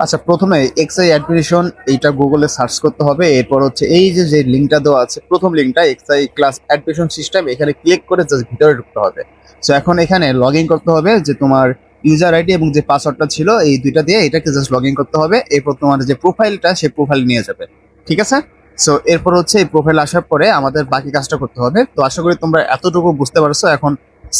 আচ্ছা প্রথমে XI admission, এইটা গুগলে সার্চ করতে হবে। এরপর হচ্ছে এই যে যে লিঙ্কটা দেওয়া আছে, প্রথম লিঙ্কটা এক্সআই ক্লাস অ্যাডমিশন সিস্টেম এখানে ক্লিক করে জাস্ট ভিতরে ঢুকতে হবে। সো এখন এখানে লগ ইন করতে হবে, যে তোমার ইউজার আইডি এবং যে পাসওয়ার্ডটা ছিল, এই দুইটা দিয়ে এটাকে জাস্ট লগ ইন করতে হবে। এরপর তোমার যে প্রোফাইলটা সেই প্রোফাইল নিয়ে যাবে। ঠিক আছে? সো এরপর হচ্ছে এই প্রোফাইল আসার পরে আমাদের বাকি কাজটা করতে হবে। তো আশা করি তোমরা এতটুকু বুঝতে পারছ। এখন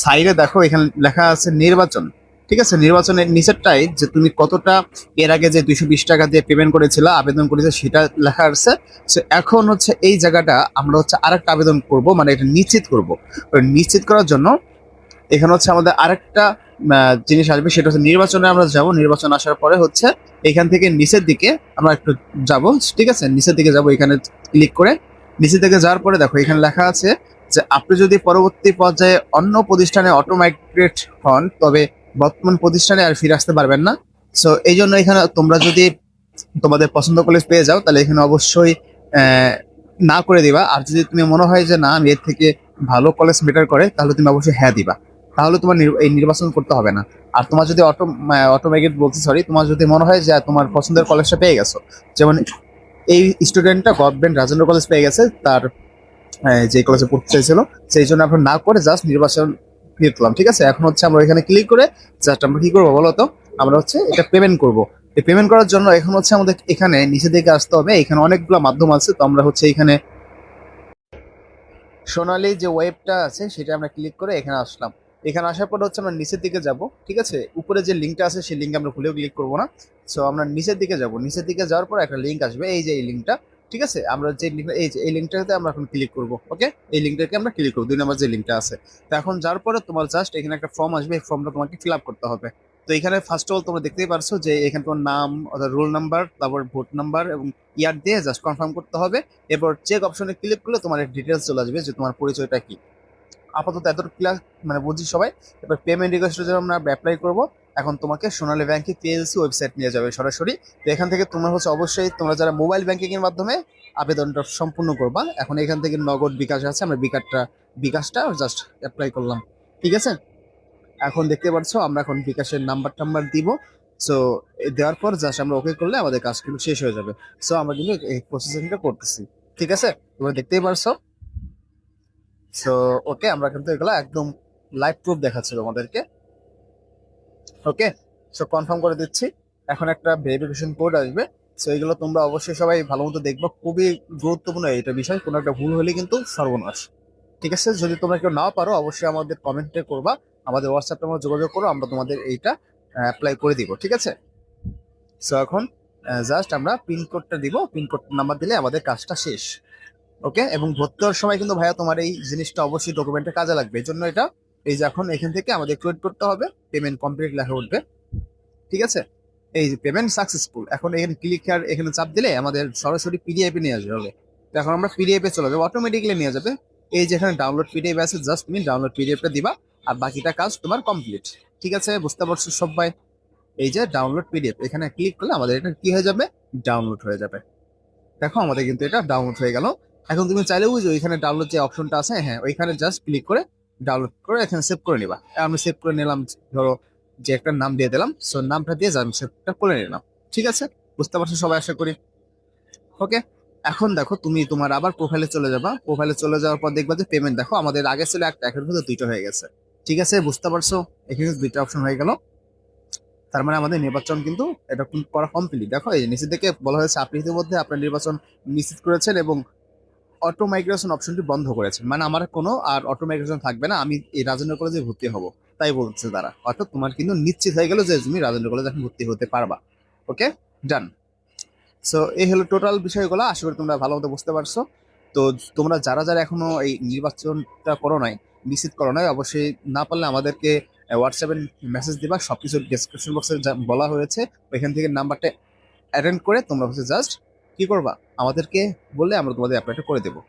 সাইডে দেখো, এখানে লেখা আছে নির্বাচন। ঠিক আছে? নির্বাচনের নিচেরটাই যে তুমি কতটা এর আগে যে দুইশো বিশ টাকা দিয়ে পেমেন্ট করেছিল, আবেদন করেছে সেটা লেখা আছে। সো এখন হচ্ছে এই জায়গাটা আমরা হচ্ছে আরেকটা আবেদন করব মানে এটা নিশ্চিত করব। নিশ্চিত করার জন্য এখানে হচ্ছে আমাদের আরেকটা জিনিস আসবে, সেটা হচ্ছে নির্বাচনে আমরা যাব। নির্বাচন আসার পরে হচ্ছে এখান থেকে নিচের দিকে আমরা একটু যাব, ঠিক আছে? নিচের দিকে যাব এখানে ক্লিক করে। নিচের দিকে যাওয়ার পরে দেখো, এখানে লেখা আছে যে, আপনি যদি পরবর্তী পর্যায়ে অন্য প্রতিষ্ঠানে অটোমাইগ্রেট হন, তবে বর্তমান প্রতিষ্ঠানে আর ফিরে আসতে পারবেন না। সো এই জন্য এখানে তোমরা যদি তোমাদের পছন্দ কলেজ পেয়ে যাও, তাহলে এখানে অবশ্যই না করে দিবা। আর যদি তুমি মনে হয় যে না, আমি এর থেকে ভালো কলেজ বেটার করে, তাহলে তুমি অবশ্যই হ্যাঁ দিবা। তাহলে তোমার এই নির্বাচন করতে হবে না। আর তোমার যদি অটো অটোমেটিক বলছি সরি তোমার যদি মনে হয় যে তোমার পছন্দের কলেজটা পেয়ে গেছো। যেমন এই স্টুডেন্টটা গভর্নমেন্ট রাজেন্দ্র কলেজ পেয়ে গেছে, তার যে কলেজে পড়তে চাইছিল, সেই জন্য আমরা না করে জাস্ট নির্বাচন ক্লিক করলাম ঠিক আছে? এখন হচ্ছে আমরা এখানে ক্লিক করে জাস্ট আমরা কি করব বলো তো? আমরা হচ্ছে এটা পেমেন্ট করব। পেমেন্ট করার জন্য এখন হচ্ছে আমাদের এখানে নিচে দিকে আসতে হবে, এখানে অনেকগুলো মাধ্যম আছে, তো আমরা হচ্ছে এখানে সোনালি যে ওয়েবটা আছে, সেটা আমরা ক্লিক করে এখানে আসলাম। এখানে আসার পর হচ্ছে আমরা নিচের দিকে যাব, ঠিক আছে? উপরে যে লিঙ্কটা আছে, সেই লিঙ্ক আমরা ভুলেও ক্লিক করব না। সো আমরা নিচের দিকে যাব। নিচের দিকে যাওয়ার পর একটা লিঙ্ক আসবে, এই যে এই লিঙ্কটা ঠিক আছে? আমরা যে এই যে, এই লিঙ্কটাতে আমরা এখন ক্লিক করব ওকে এই লিঙ্কটাকে আমরা ক্লিক করব, দুই নম্বর যে লিঙ্কটা আছে। তো এখন যার পরে তোমার জাস্ট এখানে একটা ফর্ম আসবে, এই ফর্মটা তোমাকে ফিল আপ করতে হবে। তো এখানে ফার্স্ট অল তোমরা দেখতেই পারছ যে এখানে তোমার নাম, অর্থাৎ রোল নাম্বার তারপর ভোট নাম্বার এবং ইয়ার দিয়ে জাস্ট কনফার্ম করতে হবে। এরপর চেক অপশনে ক্লিক করলে তোমার ডিটেলস চলে আসবে যে তোমার পরিচয়টা কি। আপাতত এত ক্লাস মানে বুঝি সবাই। এবার পেমেন্ট রিকোয়েস্টের জন্য আমরা অ্যাপ্লাই করব। এখন তোমাকে সোনালী ব্যাংকে পিএলসি ওয়েবসাইট নিয়ে যাবে সরাসরি। তো এখান থেকে তোমরা হচ্ছে অবশ্যই তোমরা যারা মোবাইল ব্যাংকিং এর মাধ্যমে আবেদনটা সম্পূর্ণ করবা, এখন এখান থেকে নগদ বিকাশ আছে, আমরা বিকাশটা বিকাশটা জাস্ট অ্যাপ্লাই করলাম। ঠিক আছে? এখন দেখতে পাচ্ছ, আমরা এখন বিকাশের নাম্বার টাম্বার দিব। সো দেওয়ার পর জাস্ট আমরা ওকে করলে আমাদের কাজ কিন্তু শেষ হয়ে যাবে। সো আমরা কিন্তু এই প্রসেসিংটা করতেছি। ঠিক আছে? তোমরা দেখতেই পারছ। সো ওকে আমরা কিন্তু এগুলো একদম লাইভ প্রুফ দেখাচ্ছি তোমাদেরকে। ওকে সো কনফার্ম করে দিচ্ছি, এখন একটা ভেরিফিকেশন কোড আসবে। সো এগুলো তোমরা অবশ্যই সবাই ভালো মতো দেখবে, খুবই গুরুত্বপূর্ণ এটা বিষয়, কোনো একটা ভুল হলে কিন্তু সর্বনাশ। ঠিক আছে? যদি তোমরা কেউ নাও পারো, অবশ্যই আমাদের কমেন্টে করবা, আমাদের হোয়াটসঅ্যাপ নাম্বার যোগাযোগ করো, আমরা তোমাদের এইটা অ্যাপ্লাই করে দিব, ঠিক আছে? সো এখন জাস্ট আমরা পিনকোডটা দিব পিনকোড নাম্বার দিলে আমাদের কাজটা শেষ। ওকে? এবং ভর্তি হওয়ার সময় কিন্তু ভাইয়া তোমার এই জিনিসটা অবশ্যই ডকুমেন্টে কাজে লাগবে। এই জন্য এটা, এই যে এখন এখান থেকে আমাদের ক্রিয়েট করতে হবে পেমেন্ট কমপ্লিট লেখা উঠবে। ঠিক আছে? এই যে পেমেন্ট সাকসেসফুল এখন এখানে ক্লিক আর এখানে চাপ দিলে আমাদের সরাসরি পিডিএফে নিয়ে আসবে, হবে। তো এখন আমরা পিডিএফে চলে যাব অটোমেটিকলি নিয়ে যাবে। এই যে এখানে ডাউনলোড পিডিএফ আছে জাস্ট তুমি ডাউনলোড পিডিএফটা দিবা আর বাকিটা কাজ তোমার কমপ্লিট ঠিক আছে? বুঝতে পারছ সবাই? এই যে ডাউনলোড পিডিএফ এখানে ক্লিক করলে আমাদের এটা কি হয়ে যাবে? ডাউনলোড হয়ে যাবে। দেখো আমাদের কিন্তু এটা ডাউনলোড হয়ে গেল। এখন তুমি চাইলে বুঝো ওইখানে ডাউনলোড যে অপশনটা আছে হ্যাঁ ওইখানে জাস্ট ক্লিক করে ডাউনলোড করে এখানে সেভ করে নিবা। আমি সেভ করে নিলাম, ধরো যে একটা নাম দিয়ে দিলাম সো নামটা দিয়ে আমি সেভটা করে নিলাম। ঠিক আছে? বুঝতে পারছ সবাই আশা করি? ওকে এখন দেখো তুমি তোমার আবার প্রোফাইলে চলে যাবা। প্রোফাইলে চলে যাওয়ার পর দেখবা যে পেমেন্ট দেখো আমাদের আগে ছিল একটা, এখন কিন্তু দুইটা হয়ে গেছে। ঠিক আছে? বুঝতে পারছ? এখানে দুইটা অপশন হয়ে গেল। তার মানে আমাদের নির্বাচন কিন্তু এটা করা কমপ্লিট, দেখো, এই নিচে থেকে বলা হয়েছে আপনি ইতিমধ্যে আপনার নির্বাচন নিশ্চিত করেছেন এবং অটো মাইগ্রেশন অপশনটি বন্ধ করেছেন মানে আমার কোনো আর অটো মাইগ্রেশন থাকবে না, আমি এই রাজেন্দ্র কলেজে ভর্তি হব। তাই বলছে তারা। অর্থাৎ তোমার কিন্তু নিশ্চিত হয়ে গেল যে তুমি রাজেন্দ্র কলেজে এখন ভর্তি হতে পারবা। ওকে ডান সো এই হলো টোটাল বিষয়গুলো। আশা করি তোমরা ভালো মতো বুঝতে পারছ। তো তোমরা যারা যারা এখনও এই নির্বাচনটা করো নাই, নিশ্চিত করো নাই, অবশ্যই না পারলে আমাদেরকে হোয়াটসঅ্যাপে মেসেজ দিবা। সব কিছু ডিসক্রিপশন বক্সে বলা হয়েছে, ওইখান থেকে নাম্বারটা অ্যাটেন্ড করে তোমরা হচ্ছে জাস্ট কি করবা? আমাদেরকে বললে আমরা তোমাদের অ্যাপ্লাইটা করে দেবো।